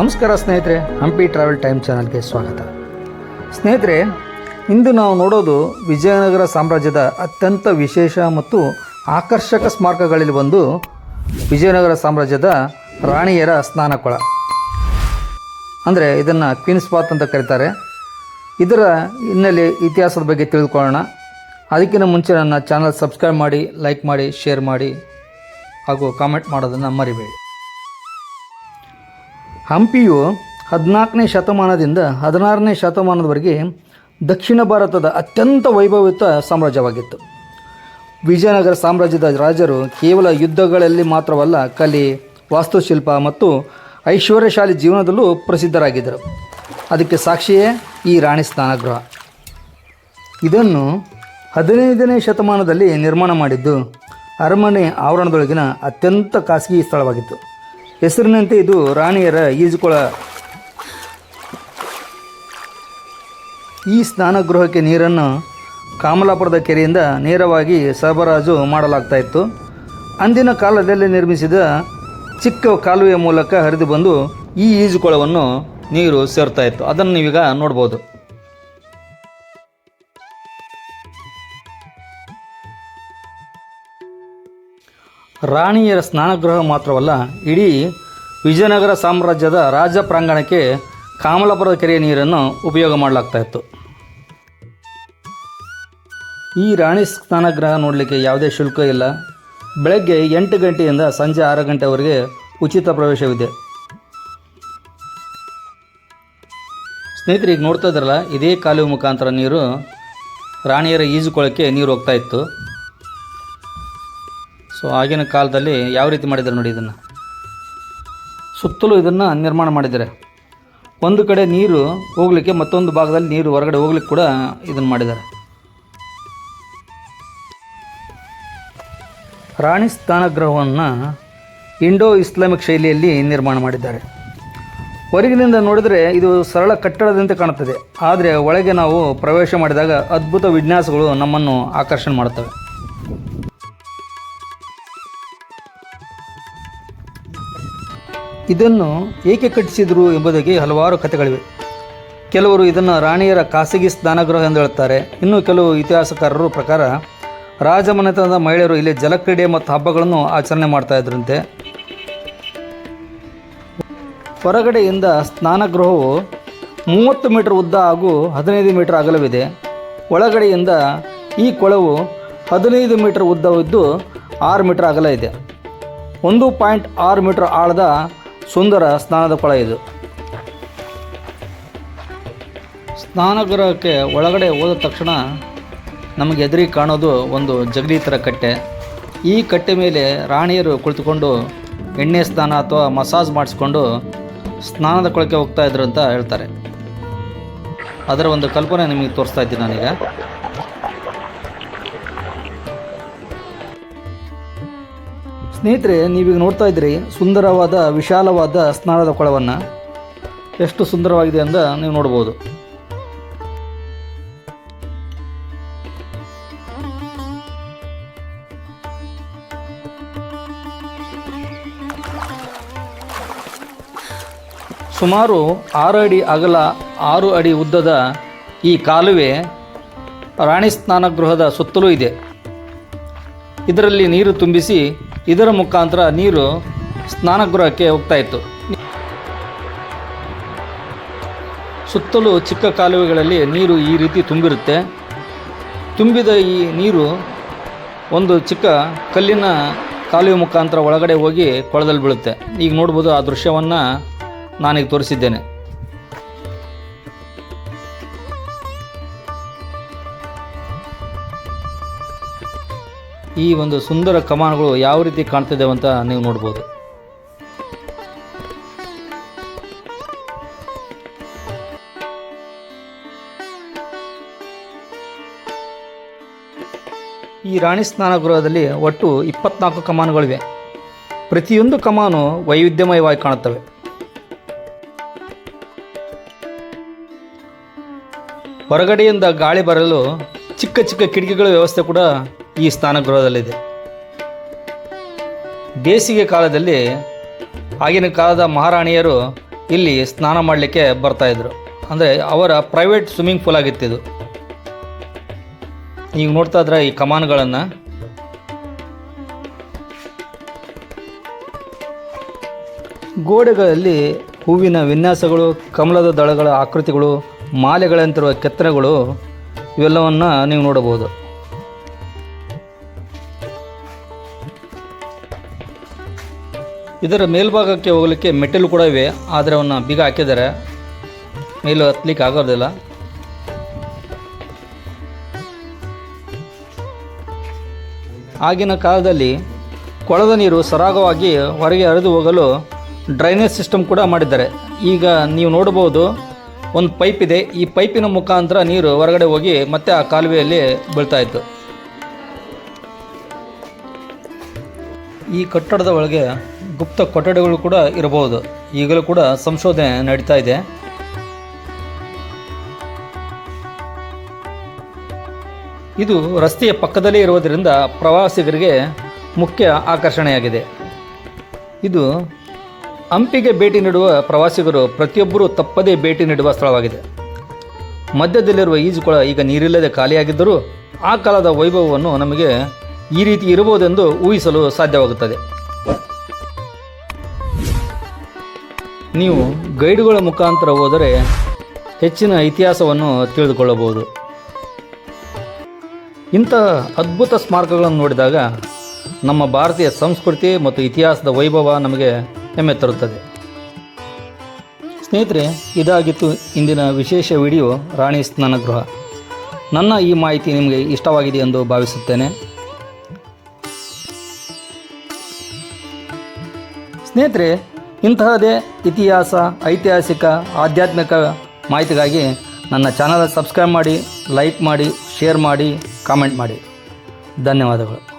ನಮಸ್ಕಾರ ಸ್ನೇಹಿತರೆ, Hampi travel time ಚಾನಲ್ಗೆ ಸ್ವಾಗತ. ಸ್ನೇಹಿತರೆ, ಇಂದು ನಾವು ನೋಡೋದು ವಿಜಯನಗರ ಸಾಮ್ರಾಜ್ಯದ ಅತ್ಯಂತ ವಿಶೇಷ ಮತ್ತು ಆಕರ್ಷಕ ಸ್ಮಾರಕಗಳಲ್ಲಿ ಒಂದು ವಿಜಯನಗರ ಸಾಮ್ರಾಜ್ಯದ ರಾಣಿಯರ ಸ್ನಾನಕೊಳ. ಅಂದರೆ ಇದನ್ನು ಕ್ವೀನ್ಸ್ ಬಾತ್ ಅಂತ ಕರೀತಾರೆ. ಇದರ ಹಿನ್ನೆಲೆ ಇತಿಹಾಸದ ಬಗ್ಗೆ ತಿಳಿದುಕೊಳ್ಳೋಣ. ಅದಕ್ಕಿಂತ ಮುಂಚೆ ನನ್ನ ಚಾನಲ್ ಸಬ್ಸ್ಕ್ರೈಬ್ ಮಾಡಿ, ಲೈಕ್ ಮಾಡಿ, ಶೇರ್ ಮಾಡಿ ಹಾಗೂ ಕಾಮೆಂಟ್ ಮಾಡೋದನ್ನು ಮರಿಬೇಡಿ. ಹಂಪಿಯು ಹದಿನಾಲ್ಕನೇ ಶತಮಾನದಿಂದ ಹದಿನಾರನೇ ಶತಮಾನದವರೆಗೆ ದಕ್ಷಿಣ ಭಾರತದ ಅತ್ಯಂತ ವೈಭವಯುತ ಸಾಮ್ರಾಜ್ಯವಾಗಿತ್ತು. ವಿಜಯನಗರ ಸಾಮ್ರಾಜ್ಯದ ರಾಜರು ಕೇವಲ ಯುದ್ಧಗಳಲ್ಲಿ ಮಾತ್ರವಲ್ಲ, ಕಲೆ, ವಾಸ್ತುಶಿಲ್ಪ ಮತ್ತು ಐಶ್ವರ್ಯಶಾಲಿ ಜೀವನದಲ್ಲೂ ಪ್ರಸಿದ್ಧರಾಗಿದ್ದರು. ಅದಕ್ಕೆ ಸಾಕ್ಷಿಯೇ ಈ ರಾಣಿ ಸ್ನಾನಗೃಹ. ಇದನ್ನು ಹದಿನೈದನೇ ಶತಮಾನದಲ್ಲಿ ನಿರ್ಮಾಣ ಮಾಡಿದ್ದು ಅರಮನೆ ಆವರಣದೊಳಗಿನ ಅತ್ಯಂತ ಖಾಸಗಿ ಸ್ಥಳವಾಗಿತ್ತು. ಹೆಸರಿನಂತೆ ಇದು ರಾಣಿಯರ ಈಜುಕೊಳ. ಈ ಸ್ನಾನಗೃಹಕ್ಕೆ ನೀರನ್ನು ಕಾಮಲಾಪುರದ ಕೆರೆಯಿಂದ ನೇರವಾಗಿ ಸರಬರಾಜು ಮಾಡಲಾಗ್ತಾ ಇತ್ತು. ಅಂದಿನ ಕಾಲದಲ್ಲಿ ನಿರ್ಮಿಸಿದ ಚಿಕ್ಕ ಕಾಲುವೆಯ ಮೂಲಕ ಹರಿದು ಬಂದು ಈ ಈಜುಕೊಳವನ್ನು ನೀರು ಸೇರ್ತಾ ಇತ್ತು. ಅದನ್ನು ನೀವೀಗ ನೋಡ್ಬೋದು. ರಾಣಿಯರ ಸ್ನಾನಗೃಹ ಮಾತ್ರವಲ್ಲ, ಇಡೀ ವಿಜಯನಗರ ಸಾಮ್ರಾಜ್ಯದ ರಾಜ ಪ್ರಾಂಗಣಕ್ಕೆ ಕಾಮಲಾಪುರದ ಕೆರೆಯ ನೀರನ್ನು ಉಪಯೋಗ ಮಾಡಲಾಗ್ತಾ ಇತ್ತು. ಈ ರಾಣಿ ಸ್ನಾನಗೃಹ ನೋಡಲಿಕ್ಕೆ ಯಾವುದೇ ಶುಲ್ಕ ಇಲ್ಲ. ಬೆಳಗ್ಗೆ ಎಂಟು ಗಂಟೆಯಿಂದ ಸಂಜೆ ಆರು ಗಂಟೆವರೆಗೆ ಉಚಿತ ಪ್ರವೇಶವಿದೆ. ಸ್ನೇಹಿತರಿಗೆ ನೋಡ್ತಾ ಇದ್ರಲ್ಲ ಇದೇ ಕಾಲುವೆ ಮುಖಾಂತರ ನೀರು ರಾಣಿಯರ ಈಜುಕೊಳಕ್ಕೆ ನೀರು ಹೋಗ್ತಾ ಇತ್ತು. ಸೊ ಆಗಿನ ಕಾಲದಲ್ಲಿ ಯಾವ ರೀತಿ ಮಾಡಿದ್ದಾರೆ ನೋಡಿ ಇದನ್ನು? ಸುತ್ತಲೂ ಇದನ್ನು ನಿರ್ಮಾಣ ಮಾಡಿದ್ದಾರೆ. ಒಂದು ಕಡೆ ನೀರು ಹೋಗಲಿಕ್ಕೆ ಮತ್ತೊಂದು ಭಾಗದಲ್ಲಿ ನೀರು ಹೊರಗಡೆ ಹೋಗ್ಲಿಕ್ಕೆ ಕೂಡ ಇದನ್ನು ಮಾಡಿದ್ದಾರೆ. ರಾಣಿ ಗ್ರಹವನ್ನು ಇಂಡೋ ಇಸ್ಲಾಮಿಕ್ ಶೈಲಿಯಲ್ಲಿ ನಿರ್ಮಾಣ ಮಾಡಿದ್ದಾರೆ. ಹೊರಗಿನಿಂದ ನೋಡಿದರೆ ಇದು ಸರಳ ಕಟ್ಟಡದಂತೆ ಕಾಣುತ್ತದೆ. ಆದರೆ ಒಳಗೆ ನಾವು ಪ್ರವೇಶ ಮಾಡಿದಾಗ ಅದ್ಭುತ ವಿನ್ಯಾಸಗಳು ನಮ್ಮನ್ನು ಆಕರ್ಷಣೆ ಮಾಡುತ್ತವೆ. ಇದನ್ನು ಏಕೆ ಕಟ್ಟಿಸಿದರು ಎಂಬುದಾಗಿ ಹಲವಾರು ಕಥೆಗಳಿವೆ. ಕೆಲವರು ಇದನ್ನು ರಾಣಿಯರ ಖಾಸಗಿ ಸ್ನಾನಗೃಹ ಎಂದು ಹೇಳುತ್ತಾರೆ. ಇನ್ನು ಕೆಲವು ಇತಿಹಾಸಕಾರರು ಪ್ರಕಾರ ರಾಜಮನೆತನದ ಮಹಿಳೆಯರು ಇಲ್ಲಿ ಜಲಕ್ರೀಡೆ ಮತ್ತು ಹಬ್ಬಗಳನ್ನು ಆಚರಣೆ ಮಾಡ್ತಾ ಇದ್ರಂತೆ. ಹೊರಗಡೆಯಿಂದ ಸ್ನಾನಗೃಹವು ಮೂವತ್ತು ಮೀಟರ್ ಉದ್ದ ಹಾಗೂ ಹದಿನೈದು ಮೀಟರ್ ಅಗಲವಿದೆ. ಒಳಗಡೆಯಿಂದ ಈ ಕೊಳವು ಹದಿನೈದು ಮೀಟರ್ ಉದ್ದವಿದ್ದು ಆರು ಮೀಟರ್ ಅಗಲ ಇದೆ. ಒಂದು ಪಾಯಿಂಟ್ ಆರು ಮೀಟರ್ ಆಳದ ಸುಂದರ ಸ್ನಾನದ ಕೊಳ ಇದು. ಸ್ನಾನಗೃಹಕ್ಕೆ ಒಳಗಡೆ ಹೋದ ತಕ್ಷಣ ನಮಗೆ ಎದುರಿ ಕಾಣೋದು ಒಂದು ಜಗಲಿ ಥರ ಕಟ್ಟೆ. ಈ ಕಟ್ಟೆ ಮೇಲೆ ರಾಣಿಯರು ಕುಳಿತುಕೊಂಡು ಎಣ್ಣೆ ಸ್ನಾನ ಅಥವಾ ಮಸಾಜ್ ಮಾಡಿಸ್ಕೊಂಡು ಸ್ನಾನದ ಕೊಳಕ್ಕೆ ಹೋಗ್ತಾ ಇದ್ರು ಅಂತ ಹೇಳ್ತಾರೆ. ಅದರ ಒಂದು ಕಲ್ಪನೆ ನಿಮಗೆ ತೋರಿಸ್ತಾ ಇದ್ದೀನಿ ನಾನೀಗ. ಸ್ನೇಹಿತರೆ, ನೀವೀಗ ನೋಡ್ತಾ ಇದ್ದೀರಿ ಸುಂದರವಾದ, ವಿಶಾಲವಾದ ಸ್ನಾನದ ಕೊಳವನ್ನು. ಎಷ್ಟು ಸುಂದರವಾಗಿದೆ ಅಂತ ನೀವು ನೋಡ್ಬೋದು. ಸುಮಾರು ಆರು ಅಡಿ ಅಗಲ, ಆರು ಅಡಿ ಉದ್ದದ ಈ ಕಾಲುವೆ ರಾಣಿ ಸ್ನಾನಗೃಹದ ಸುತ್ತಲೂ ಇದೆ. ಇದರಲ್ಲಿ ನೀರು ತುಂಬಿಸಿ ಇದರ ಮುಖಾಂತರ ನೀರು ಸ್ನಾನಗೃಹಕ್ಕೆ ಹೋಗ್ತಾ ಇತ್ತು. ಸುತ್ತಲೂ ಚಿಕ್ಕ ಕಾಲುವೆಗಳಲ್ಲಿ ನೀರು ಈ ರೀತಿ ತುಂಬಿರುತ್ತೆ. ತುಂಬಿದ ಈ ನೀರು ಒಂದು ಚಿಕ್ಕ ಕಲ್ಲಿನ ಕಾಲುವೆ ಮುಖಾಂತರ ಒಳಗಡೆ ಹೋಗಿ ಕೊಳದಲ್ಲಿ ಬೀಳುತ್ತೆ. ಈಗ ನೋಡ್ಬೋದು ಆ ದೃಶ್ಯವನ್ನು ನಾನೀಗ ತೋರಿಸಿದ್ದೇನೆ. ಈ ಒಂದು ಸುಂದರ ಕಮಾನುಗಳು ಯಾವ ರೀತಿ ಕಾಣ್ತಿದ್ದೇವೆ ಅಂತ ನೀವು ನೋಡ್ಬೋದು. ಈ ರಾಣಿ ಸ್ನಾನ ಗೃಹದಲ್ಲಿ ಒಟ್ಟು ಇಪ್ಪತ್ನಾಲ್ಕು ಕಮಾನುಗಳಿವೆ. ಪ್ರತಿಯೊಂದು ಕಮಾನು ವೈವಿಧ್ಯಮಯವಾಗಿ ಕಾಣುತ್ತವೆ. ಹೊರಗಡೆಯಿಂದ ಗಾಳಿ ಬರಲು ಚಿಕ್ಕ ಚಿಕ್ಕ ಕಿಟಕಿಗಳ ವ್ಯವಸ್ಥೆ ಕೂಡ ಈ ಸ್ನಾನಗೃಹದಲ್ಲಿದೆ ಬೇಸಿಗೆ ಕಾಲದಲ್ಲಿ ಆಗಿನ ಕಾಲದ ಮಹಾರಾಣಿಯರು ಇಲ್ಲಿ ಸ್ನಾನ ಮಾಡಲಿಕ್ಕೆ ಬರ್ತಾಯಿದ್ರು ಅಂದರೆ ಅವರ ಪ್ರೈವೇಟ್ ಸ್ವಿಮ್ಮಿಂಗ್ ಪೂಲ್ ಆಗಿತ್ತಿದು. ಈಗ ನೋಡ್ತಾ ಇದ್ರೆ ಈ ಕಮಾನುಗಳನ್ನು ಗೋಡೆಗಳಲ್ಲಿ ಹೂವಿನ ವಿನ್ಯಾಸಗಳು, ಕಮಲದ ದಳಗಳ ಆಕೃತಿಗಳು, ಮಾಲೆಗಳಂತಿರುವ ಕೆತ್ತನೆಗಳು ಇವೆಲ್ಲವನ್ನು ನೀವು ನೋಡಬಹುದು. ಇದರ ಮೇಲ್ಭಾಗಕ್ಕೆ ಹೋಗಲಿಕ್ಕೆ ಮೆಟ್ಟಿಲು ಕೂಡ ಇವೆ, ಆದರೆ ಅವನ್ನ ಬೀಗ ಹಾಕಿದ್ದಾರೆ. ಮೇಲೆ ಹತ್ಲಿಕ್ಕೆ ಆಗೋದಿಲ್ಲ. ಆಗಿನ ಕಾಲದಲ್ಲಿ ಕೊಳದ ನೀರು ಸರಾಗವಾಗಿ ಹೊರಗೆ ಹರಿದು ಹೋಗಲು ಡ್ರೈನೇಜ್ ಸಿಸ್ಟಮ್ ಕೂಡ ಮಾಡಿದ್ದಾರೆ. ಈಗ ನೀವು ನೋಡಬಹುದು, ಒಂದು ಪೈಪ್ ಇದೆ. ಈ ಪೈಪಿನ ಮುಖಾಂತರ ನೀರು ಹೊರಗಡೆ ಹೋಗಿ ಮತ್ತೆ ಆ ಕಾಲುವೆಯಲ್ಲಿ ಬೀಳ್ತಾ ಇತ್ತು. ಈ ಕಟ್ಟಡದ ಒಳಗೆ ಗುಪ್ತ ಕೊಠಡಿಗಳು ಕೂಡ ಇರಬಹುದು. ಈಗಲೂ ಕೂಡ ಸಂಶೋಧನೆ ನಡೀತಾ ಇದೆ. ಇದು ರಸ್ತೆಯ ಪಕ್ಕದಲ್ಲೇ ಇರುವುದರಿಂದ ಪ್ರವಾಸಿಗರಿಗೆ ಮುಖ್ಯ ಆಕರ್ಷಣೆಯಾಗಿದೆ. ಇದು ಹಂಪಿಗೆ ಭೇಟಿ ನೀಡುವ ಪ್ರವಾಸಿಗರು ಪ್ರತಿಯೊಬ್ಬರೂ ತಪ್ಪದೇ ಭೇಟಿ ನೀಡುವ ಸ್ಥಳವಾಗಿದೆ. ಮಧ್ಯದಲ್ಲಿರುವ ಈಜುಕೊಳ ಈಗ ನೀರಿಲ್ಲದೆ ಖಾಲಿಯಾಗಿದ್ದರೂ ಆ ಕಾಲದ ವೈಭವವನ್ನು ನಮಗೆ ಈ ರೀತಿ ಇರಬಹುದೆಂದು ಊಹಿಸಲು ಸಾಧ್ಯವಾಗುತ್ತದೆ. ನೀವು ಗೈಡ್ಗಳ ಮುಖಾಂತರ ಹೋದರೆ ಹೆಚ್ಚಿನ ಇತಿಹಾಸವನ್ನು ತಿಳಿದುಕೊಳ್ಳಬಹುದು. ಇಂಥ ಅದ್ಭುತ ಸ್ಮಾರಕಗಳನ್ನು ನೋಡಿದಾಗ ನಮ್ಮ ಭಾರತೀಯ ಸಂಸ್ಕೃತಿ ಮತ್ತು ಇತಿಹಾಸದ ವೈಭವ ನಮಗೆ ಹೆಮ್ಮೆ ತರುತ್ತದೆ. ಸ್ನೇಹಿತರೆ, ಇದಾಗಿತ್ತು ಇಂದಿನ ವಿಶೇಷ ವಿಡಿಯೋ ರಾಣಿ ಸ್ನಾನಗೃಹ ನನ್ನ ಈ ಮಾಹಿತಿ ನಿಮಗೆ ಇಷ್ಟವಾಗಿದೆ ಎಂದು ಭಾವಿಸುತ್ತೇನೆ. ಸ್ನೇಹಿತರೆ ಇಂತಹದೇ ಇತಿಹಾಸ, ಐತಿಹಾಸಿಕ, ಆಧ್ಯಾತ್ಮಿಕ ಮಾಹಿತಿಗಾಗಿ ನನ್ನ ಚಾನಲ್ ಸಬ್ಸ್ಕ್ರೈಬ್ ಮಾಡಿ, ಲೈಕ್ ಮಾಡಿ, ಶೇರ್ ಮಾಡಿ, ಕಾಮೆಂಟ್ ಮಾಡಿ. ಧನ್ಯವಾದಗಳು.